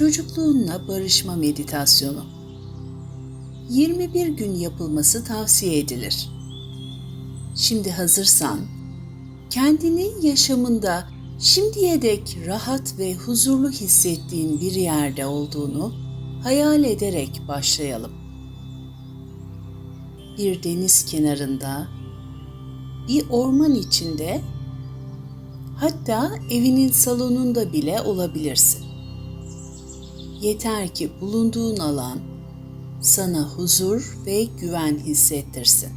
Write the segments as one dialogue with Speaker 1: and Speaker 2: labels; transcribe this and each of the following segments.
Speaker 1: Çocukluğunla barışma meditasyonu. 21 gün yapılması tavsiye edilir. Şimdi hazırsan kendini yaşamında şimdiye dek rahat ve huzurlu hissettiğin bir yerde olduğunu hayal ederek başlayalım. Bir deniz kenarında, bir orman içinde, hatta evinin salonunda bile olabilirsin. Yeter ki bulunduğun alan sana huzur ve güven hissettirsin.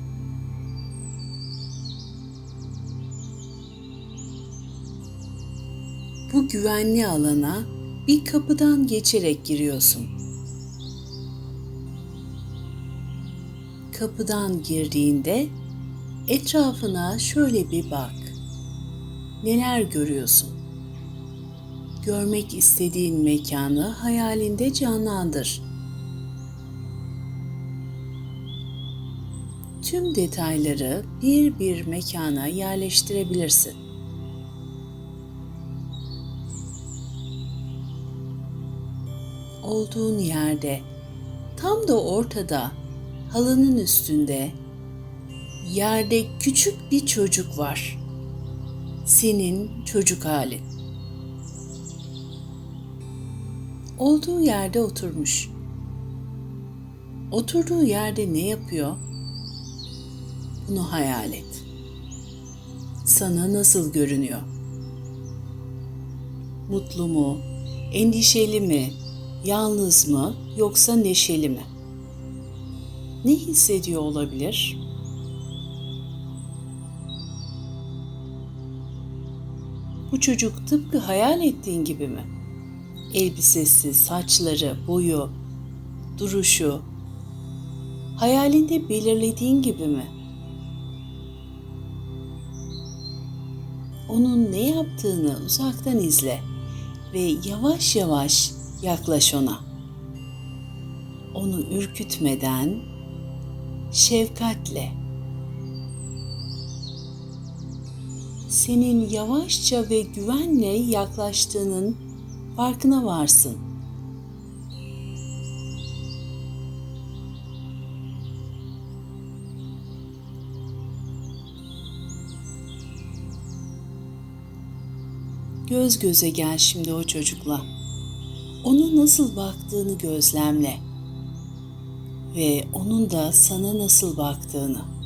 Speaker 1: Bu güvenli alana bir kapıdan geçerek giriyorsun. Kapıdan girdiğinde etrafına şöyle bir bak. Neler görüyorsun? Görmek istediğin mekanı hayalinde canlandır. Tüm detayları bir bir mekana yerleştirebilirsin. olduğun yerde tam da ortada halının üstünde yerde küçük bir çocuk var. Senin çocuk halin. Olduğu yerde oturmuş. Oturduğu yerde ne yapıyor? Bunu hayal et. Sana nasıl görünüyor? Mutlu mu? Endişeli mi? Yalnız mı yoksa neşeli mi? Ne hissediyor olabilir? Bu çocuk tıpkı hayal ettiğin gibi mi? Elbisesi, saçları, boyu, duruşu hayalinde belirlediğin gibi mi? Onun ne yaptığını uzaktan izle ve yavaş yavaş yaklaş ona. Onu ürkütmeden şefkatle senin yavaşça ve güvenle yaklaştığının farkına varsın. Göz göze gel şimdi o çocukla. Ona nasıl baktığını gözlemle ve onun da sana nasıl baktığını.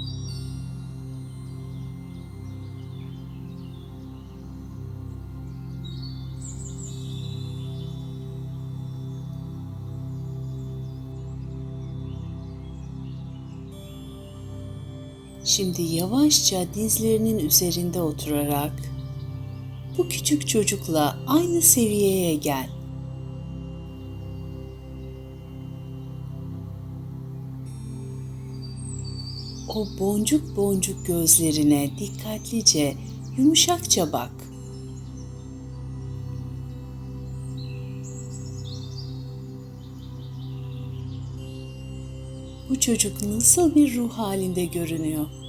Speaker 1: Şimdi yavaşça dizlerinin üzerinde oturarak bu küçük çocukla aynı seviyeye gel. O boncuk boncuk gözlerine dikkatlice, yumuşakça bak. Bu çocuk nasıl bir ruh halinde görünüyor?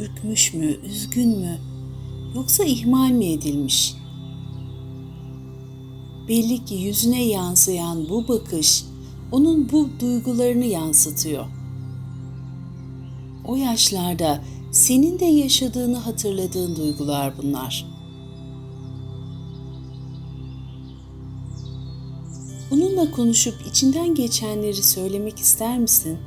Speaker 1: Ürkmüş mü, üzgün mü? Yoksa ihmal mi edilmiş? Belli ki yüzüne yansıyan bu bakış onun bu duygularını yansıtıyor. O yaşlarda senin de yaşadığını hatırladığın duygular bunlar. Onunla konuşup içinden geçenleri söylemek ister misin?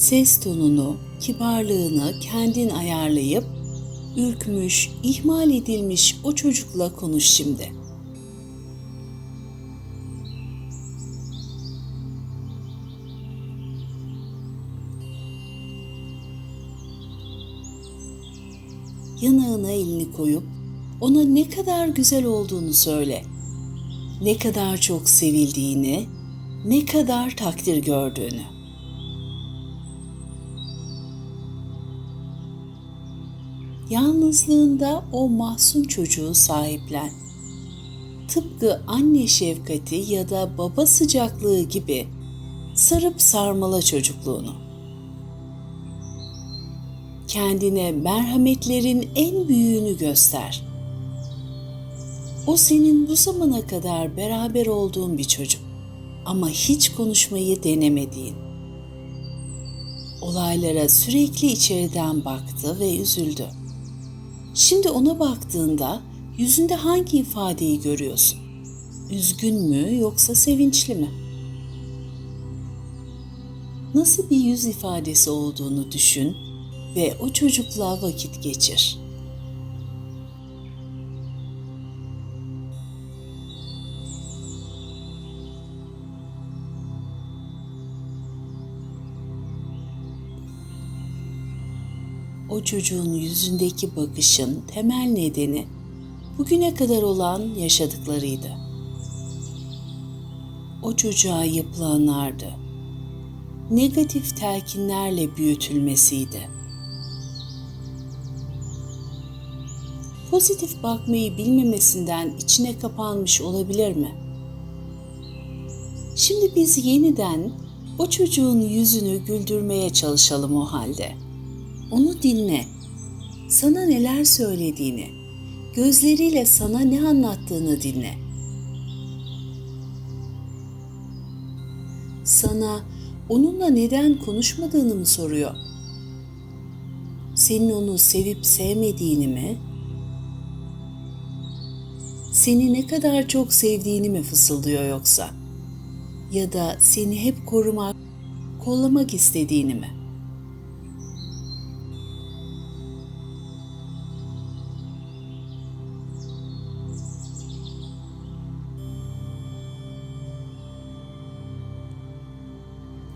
Speaker 1: Ses tonunu, kibarlığını kendin ayarlayıp ürkmüş, ihmal edilmiş o çocukla konuş şimdi.'' yanağına elini koyup ona ne kadar güzel olduğunu söyle. Ne kadar çok sevildiğini, ne kadar takdir gördüğünü. Yalnızlığında o mahzun çocuğu sahiplen. Tıpkı anne şefkati ya da baba sıcaklığı gibi sarıp sarmala çocukluğunu kendine merhametlerin en büyüğünü göster. O senin bu zamana kadar beraber olduğun bir çocuk ama hiç konuşmayı denemediğin. Olaylara sürekli içeriden baktı ve üzüldü. Şimdi ona baktığında yüzünde hangi ifadeyi görüyorsun? Üzgün mü yoksa sevinçli mi? Nasıl bir yüz ifadesi olduğunu düşün ve o çocukla vakit geçir. O çocuğun yüzündeki bakışın temel nedeni bugüne kadar olan yaşadıklarıydı. O çocuğa yapılanlardı. Negatif telkinlerle büyütülmesiydi. Pozitif bakmayı bilmemesinden içine kapanmış olabilir mi? Şimdi biz yeniden o çocuğun yüzünü güldürmeye çalışalım o halde. Onu dinle. Sana neler söylediğini, gözleriyle sana ne anlattığını dinle. Sana onunla neden konuşmadığını mı soruyor? Senin onu sevip sevmediğini mi? Seni ne kadar çok sevdiğini mi fısıldıyor yoksa? Ya da seni hep korumak, kollamak istediğini mi?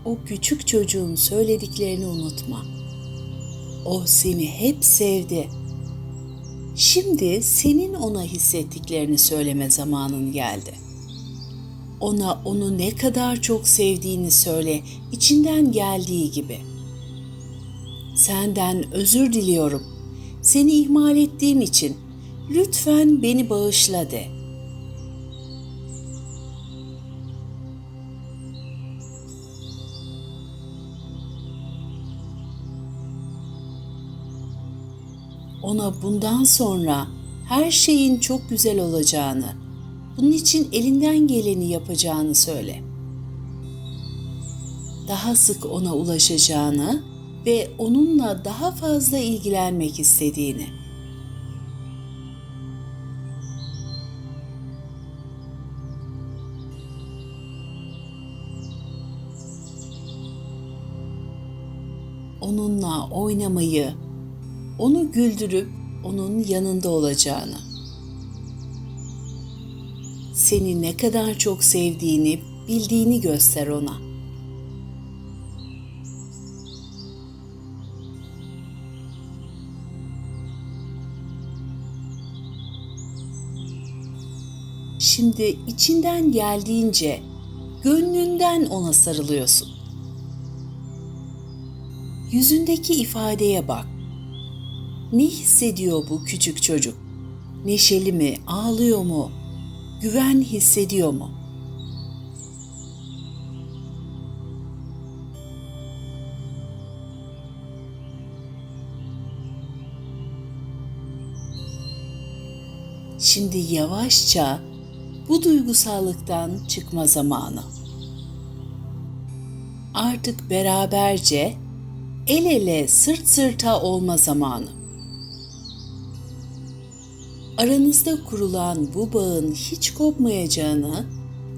Speaker 1: O küçük çocuğun söylediklerini unutma. O seni hep sevdi. Şimdi senin ona hissettiklerini söyleme zamanın geldi. Ona onu ne kadar çok sevdiğini söyle, içinden geldiği gibi. Senden özür diliyorum. Seni ihmal ettiğim için lütfen beni bağışla de.'' Ona bundan sonra her şeyin çok güzel olacağını, bunun için elinden geleni yapacağını söyle. Daha sık ona ulaşacağını ve onunla daha fazla ilgilenmek istediğini. Onunla oynamayı, onu güldürüp onun yanında olacağını. Seni ne kadar çok sevdiğini, bildiğini göster ona. Şimdi içinden geldiğince gönlünden ona sarılıyorsun. Yüzündeki ifadeye bak. Ne hissediyor bu küçük çocuk? Neşeli mi, ağlıyor mu? Güven hissediyor mu? Şimdi yavaşça bu duygusallıktan çıkma zamanı. Artık beraberce el ele sırt sırta olma zamanı. Aranızda kurulan bu bağın hiç kopmayacağını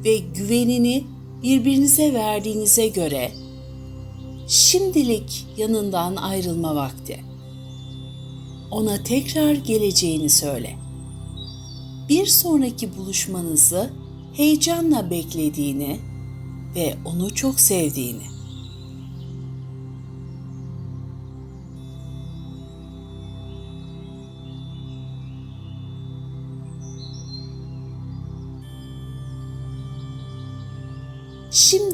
Speaker 1: ve güvenini birbirinize verdiğinize göre şimdilik yanından ayrılma vakti. Ona tekrar geleceğini söyle. Bir sonraki buluşmanızı heyecanla beklediğini ve onu çok sevdiğini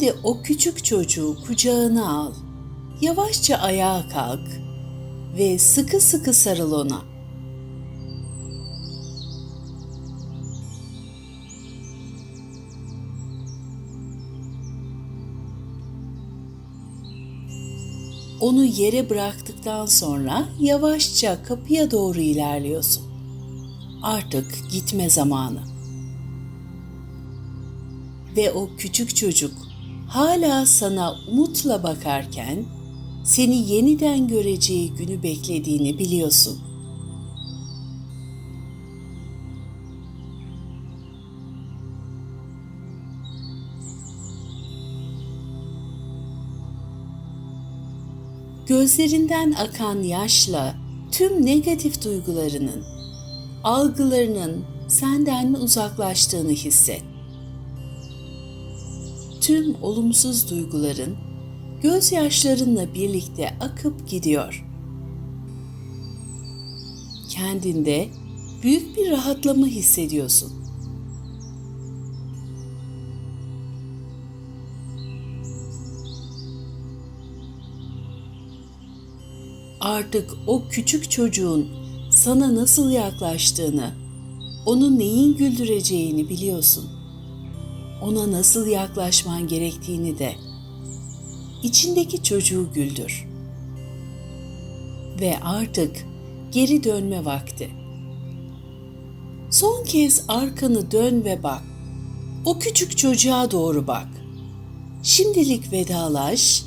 Speaker 1: Şimdi o küçük çocuğu kucağına al. Yavaşça ayağa kalk ve sıkı sıkı sarıl ona. Onu yere bıraktıktan sonra yavaşça kapıya doğru ilerliyorsun. Artık gitme zamanı. Ve o küçük çocuk hala sana umutla bakarken seni yeniden göreceği günü beklediğini biliyorsun. Gözlerinden akan yaşla tüm negatif duygularının, algılarının senden uzaklaştığını hisset. Tüm olumsuz duyguların gözyaşlarınla birlikte akıp gidiyor. Kendinde büyük bir rahatlama hissediyorsun. Artık o küçük çocuğun sana nasıl yaklaştığını, onu neyin güldüreceğini biliyorsun. Ona nasıl yaklaşman gerektiğini de içindeki çocuğu güldür. Ve artık geri dönme vakti. Son kez arkanı dön ve bak. O küçük çocuğa doğru bak. Şimdilik vedalaş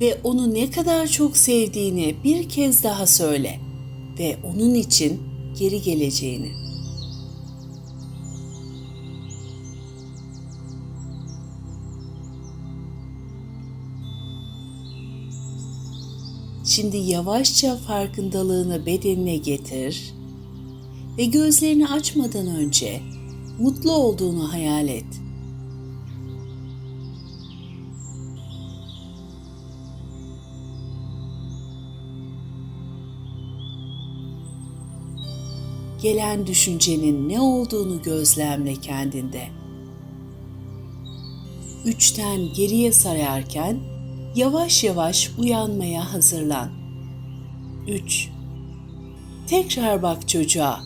Speaker 1: ve onu ne kadar çok sevdiğini bir kez daha söyle ve onun için geri geleceğini. Şimdi yavaşça farkındalığını bedenine getir ve gözlerini açmadan önce mutlu olduğunu hayal et. Gelen düşüncenin ne olduğunu gözlemle kendinde. Üçten geriye sayarken yavaş yavaş uyanmaya hazırlan. 3. Tekrar bak çocuğa,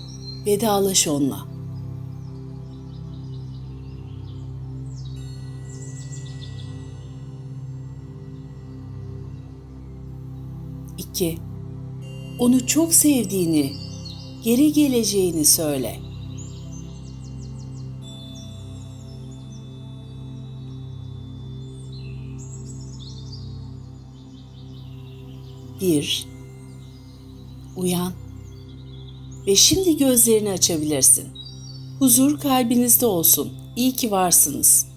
Speaker 1: vedalaş onunla. İki. Onu çok sevdiğini, geri geleceğini söyle. Bir, uyan ve şimdi gözlerini açabilirsin. Huzur kalbinizde olsun. İyi ki varsınız.